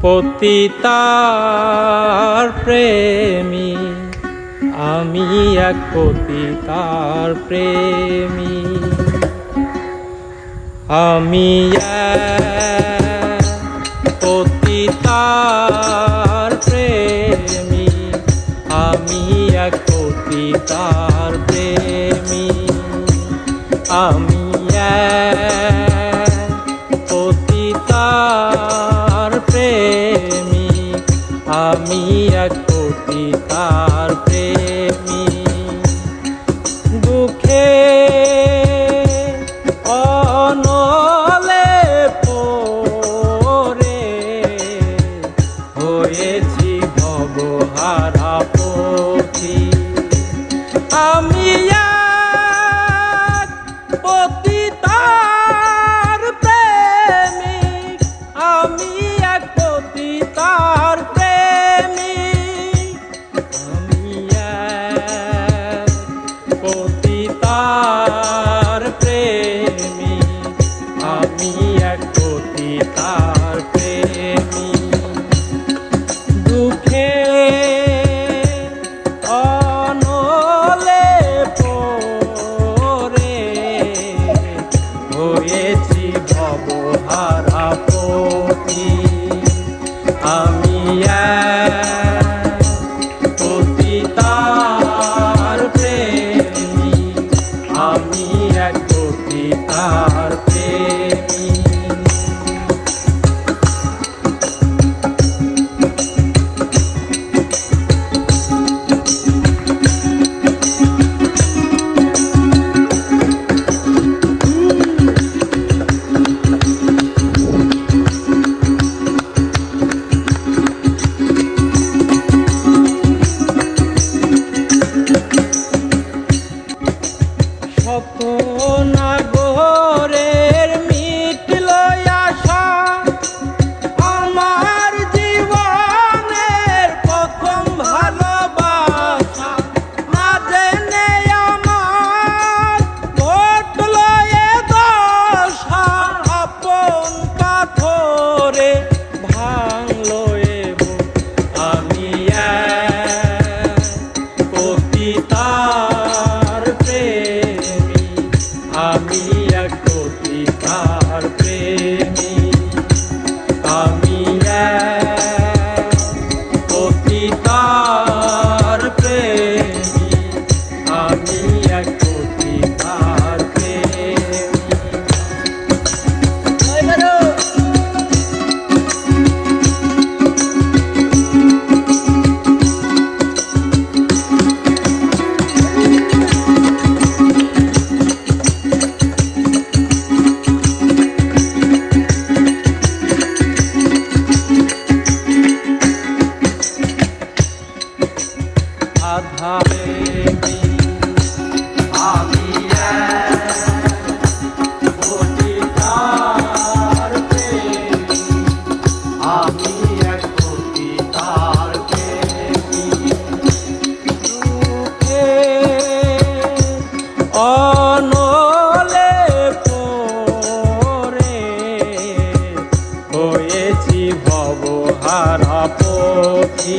পতিতার প্রেমী আমি এক পতিতার প্রেমী। আমি পতিতার প্রেমী আমি এক পতিতার প্রেমী। আমি আমি এক পতিতার প্রেমী। দুঃখে অনলে পরে হয়েছি ভবহারা পথি। আমি পতিতার প্রেমী আমি এক পতিতার প্রেমী। দুঃখে অনলে পরে হয়েছি ভবহারা পতি। আমি এক আমি এক পতিতার পাথরে ভাঙলো এ বুক। আমি এক অনলে পরে হয়েছি ভবহারা পথি